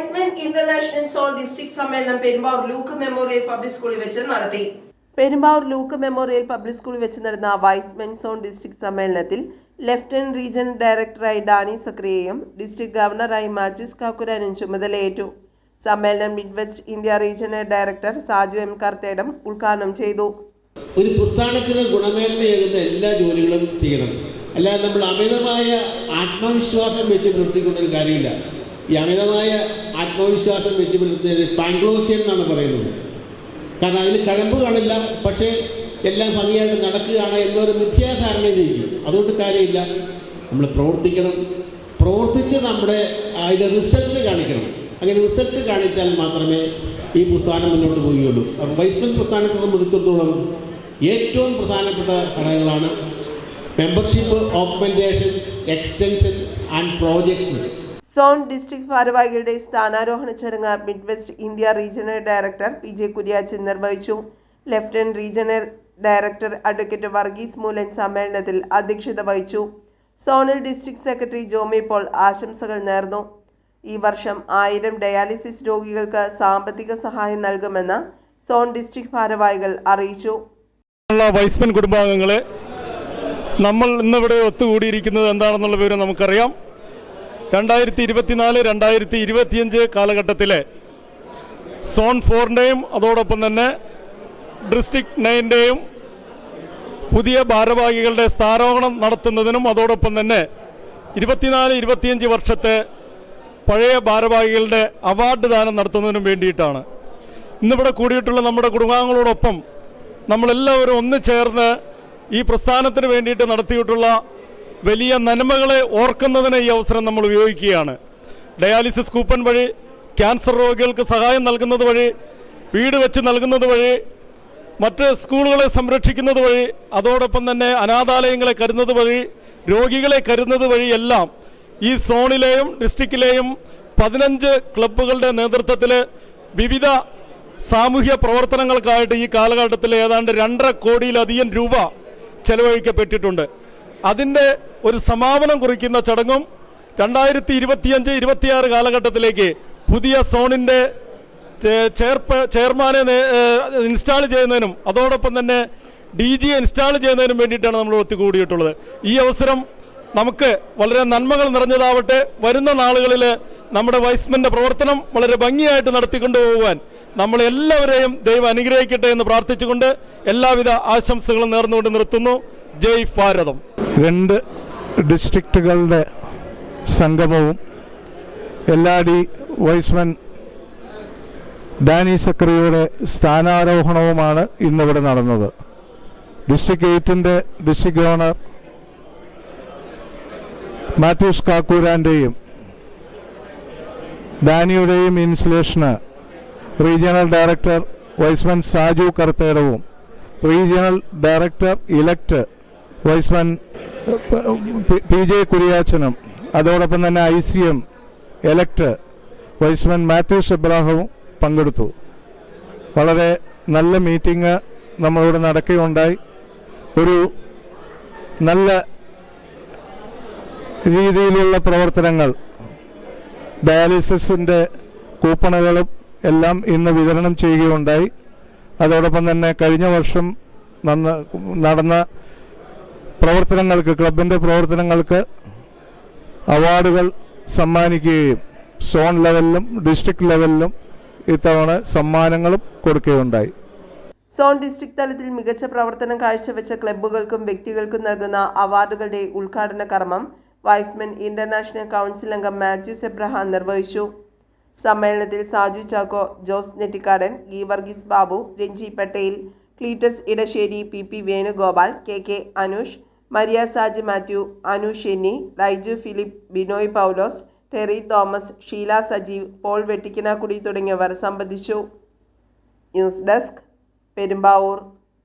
Wise men international soul district സമ്മേളനം Perumbavoor Luke memorial public സ്കൂളിൽ വെച്ച് നടത്തി. പെരുമ്പാവൂർ ലൂക്ക് മെമ്മോറിയൽ പബ്ലിക് സ്കൂളിൽ വെച്ച് നടന്ന വൈസ്മെൻ സോൺ ഡിസ്ട്രിക്ട് സമ്മേളനത്തിൽ ലഫ്റ്റനന്റ് റീജിയണൽ ഡയറക്ടറായി ഡാനി സക്രിയയും ഡിസ്ട്രിക്ട് ഗവർണറായി മാത്യൂസ് കാക്കുരാനും ചുമതലയേറ്റു. സമ്മേളനം mid west India regional director Saju M Karthedam ഉദ്ഘാടനം ചെയ്തു. ഒരു പ്രസ്ഥാനത്തിന് ഗുണമേന്മയേകുന്ന എല്ലാ ജോലികളും ചെയ്യണം. അല്ലാതെ നമ്മൾ അമിതമായ ആത്മവിശ്വാസം വെച്ച് നിർത്തിക്കൊണ്ടൊരു കാര്യമില്ല. ഈ അമിതമായ ആത്മവിശ്വാസം വെച്ച് പുലർത്തുന്നതിന് പാങ്ക്ലോസിയൻ എന്നാണ് പറയുന്നത്. കാരണം അതിൽ കഴമ്പ് കാണില്ല പക്ഷേ എല്ലാം ഭംഗിയായിട്ട് നടക്കുകയാണ് എന്നൊരു മിഥ്യാധാരണയിലേക്ക് അതുകൊണ്ട് കാര്യമില്ല. നമ്മൾ പ്രവർത്തിക്കണം. പ്രവർത്തിച്ച് നമ്മുടെ അതിന്റെ റിസൾട്ട് കാണിക്കണം. അങ്ങനെ റിസൾട്ട് കാണിച്ചാൽ മാത്രമേ ഈ പ്രസ്ഥാനം മുന്നോട്ട് പോവുകയുള്ളൂ. അപ്പോൾ വൈസ്മൻ പ്രസ്ഥാനത്തെ സംബന്ധിച്ചിടത്തോളം ഏറ്റവും പ്രധാനപ്പെട്ട ഘടകങ്ങളാണ് membership augmentation extension and projects zone district ഭാരവാഹികളുടെ സ്ഥാനാരോഹണ ചടങ്ങ് mid west India regional director P J Kuriachan നിർവഹിച്ചു. Lieutenant regional director advocate Varghese Moolan സമ്മേളനത്തിൽ അധ്യക്ഷത വഹിച്ചു. Zonal district secretary Jomy Paul ആശംസകൾ നേർന്നു. ഈ വർഷം ആയിരം ഡയാലിസിസ് രോഗികൾക്ക് സാമ്പത്തിക സഹായം നൽകുമെന്ന് സോൺ ഡിസ്ട്രിക്ട് ഭാരവാഹികൾ അറിയിച്ചു. വൈസ്മൻ കുടുംബാംഗങ്ങളെ നമ്മൾ ഇന്നിവിടെ ഒത്തുകൂടിയിരിക്കുന്നത് എന്താണെന്നുള്ള വിവരം നമുക്കറിയാം. രണ്ടായിരത്തി ഇരുപത്തിനാല് രണ്ടായിരത്തി ഇരുപത്തിയഞ്ച് കാലഘട്ടത്തിലെ സോൺ ഫോറിന്റെയും അതോടൊപ്പം തന്നെ ഡിസ്ട്രിക്ട് നയന്റെയും പുതിയ ഭാരവാഹികളുടെ സ്ഥാരോഹണം നടത്തുന്നതിനും അതോടൊപ്പം തന്നെ ഇരുപത്തിനാല് ഇരുപത്തിയഞ്ച് വർഷത്തെ പഴയ ഭാരവാഹികളുടെ അവാർഡ് ദാനം നടത്തുന്നതിനും വേണ്ടിയിട്ടാണ്. ഇന്നിവിടെ കൂടിയിട്ടുള്ള നമ്മുടെ കുടുംബാംഗങ്ങളോടൊപ്പം നമ്മളെല്ലാവരും ഒന്ന് ചേർന്ന് ഈ പ്രസ്ഥാനത്തിന് വേണ്ടിയിട്ട് നടത്തിയിട്ടുള്ള വലിയ നന്മകളെ ഓർക്കുന്നതിന് ഈ അവസരം നമ്മൾ ഉപയോഗിക്കുകയാണ്. ഡയാലിസിസ് കൂപ്പൺ വഴി ക്യാൻസർ രോഗികൾക്ക് സഹായം നൽകുന്നത് വഴി വീട് വെച്ച് നൽകുന്നത് വഴി മറ്റ് സ്കൂളുകളെ സംരക്ഷിക്കുന്നത് വഴി അതോടൊപ്പം തന്നെ അനാഥാലയങ്ങളെ കരുതുന്നത് വഴി രോഗികളെ കരുതുന്നത് എല്ലാം ഈ സോണിലെയും ഡിസ്ട്രിക്റ്റിലെയും പതിനഞ്ച് ക്ലബ്ബുകളുടെ നേതൃത്വത്തിൽ വിവിധ സാമൂഹ്യ പ്രവർത്തനങ്ങൾക്കായിട്ട് ഈ കാലഘട്ടത്തിൽ ഏതാണ്ട് രണ്ടര കോടിയിലധികം രൂപ ചെലവഴിക്കപ്പെട്ടിട്ടുണ്ട്. അതിന്റെ ഒരു സമാപനം കുറിക്കുന്ന ചടങ്ങും രണ്ടായിരത്തി ഇരുപത്തിയഞ്ച് ഇരുപത്തിയാറ് കാലഘട്ടത്തിലേക്ക് പുതിയ സോണിന്റെ ചെയർപ ചെയർമാനെ ഇൻസ്റ്റാൾ ചെയ്യുന്നതിനും അതോടൊപ്പം തന്നെ ഡി ജിയെ ഇൻസ്റ്റാൾ ചെയ്യുന്നതിനും വേണ്ടിയിട്ടാണ് നമ്മൾ ഒത്തുകൂടിയിട്ടുള്ളത്. ഈ അവസരം നമുക്ക് വളരെ നന്മകൾ നിറഞ്ഞതാവട്ടെ. വരുന്ന നാളുകളിൽ നമ്മുടെ വൈസ്മന്റെ പ്രവർത്തനം വളരെ ഭംഗിയായിട്ട് നടത്തിക്കൊണ്ടുപോകുവാൻ നമ്മൾ എല്ലാവരെയും ദൈവം അനുഗ്രഹിക്കട്ടെ എന്ന് പ്രാർത്ഥിച്ചുകൊണ്ട് എല്ലാവിധ ആശംസകളും നേർന്നുകൊണ്ട് നിർത്തുന്നു. ജയ് ഭാരതം. രണ്ട് ഡിസ്ട്രിക്റ്റുകളുടെ സംഗമവും എല്ലാടി വൈസ്മൻ ഡാനി സക്രിയുടെ സ്ഥാനാരോഹണവുമാണ് ഇന്നിവിടെ നടന്നത്. ഡിസ്ട്രിക്ട് എയ്റ്റിന്റെ ഡിസ്ട്രിക്ട് ഗവർണർ മാത്യൂസ് കാക്കൂരാന്റെയും ഡാനിയുടെയും ഇൻസുലേഷന് regional director Y's Men Saju കർത്തേടവും regional director elect Y's Men P- J കുര്യാച്ചനും അതോടൊപ്പം തന്നെ I C M elect Y's Men Mathews എബ്രാഹവും പങ്കെടുത്തു. വളരെ നല്ല മീറ്റിംഗ് നമ്മളിവിടെ നടക്കുകയുണ്ടായി. ഒരു നല്ല രീതിയിലുള്ള പ്രവർത്തനങ്ങൾ ഡയാലിസിസിന്റെ കൂപ്പണുകളും എല്ലാം ഇന്ന് വിതരണം ചെയ്യുകയുണ്ടായി. അതോടൊപ്പം തന്നെ കഴിഞ്ഞ വർഷം നടന്ന പ്രവർത്തനങ്ങൾക്ക് ക്ലബിന്റെ പ്രവർത്തനങ്ങൾക്ക് അവാർഡുകൾ സമ്മാനിക്കുകയും സോൺ ലെവലിലും ഡിസ്ട്രിക്ട് ലെവലിലും ഇത്തവണ സമ്മാനങ്ങളും കൊടുക്കുകയുണ്ടായി. സോൺ ഡിസ്ട്രിക്ട് തലത്തിൽ മികച്ച പ്രവർത്തനം കാഴ്ചവെച്ച ക്ലബ്ബുകൾക്കും വ്യക്തികൾക്കും നൽകുന്ന അവാർഡുകളുടെ ഉദ്ഘാടന കർമ്മം വൈസ്മെൻ ഇന്റർനാഷണൽ കൗൺസിൽ അംഗം മാത്യൂസ് എബ്രഹാം നിർവഹിച്ചു. സമ്മേളനത്തിൽ സാജു ചാക്കോ ജോസ് നെറ്റിക്കാടൻ ഗി Varghese Babu Renji Patel Cleetus Edassery P P Venugopal K K Anush Maria Saj Mathew Anu Shenny Raiju Philip Binoy Paulose Terry Thomas Sheela Sajeev Paul Vettikkanakudy തുടങ്ങിയവർ സംബന്ധിച്ചു. News desk Perumbavoor.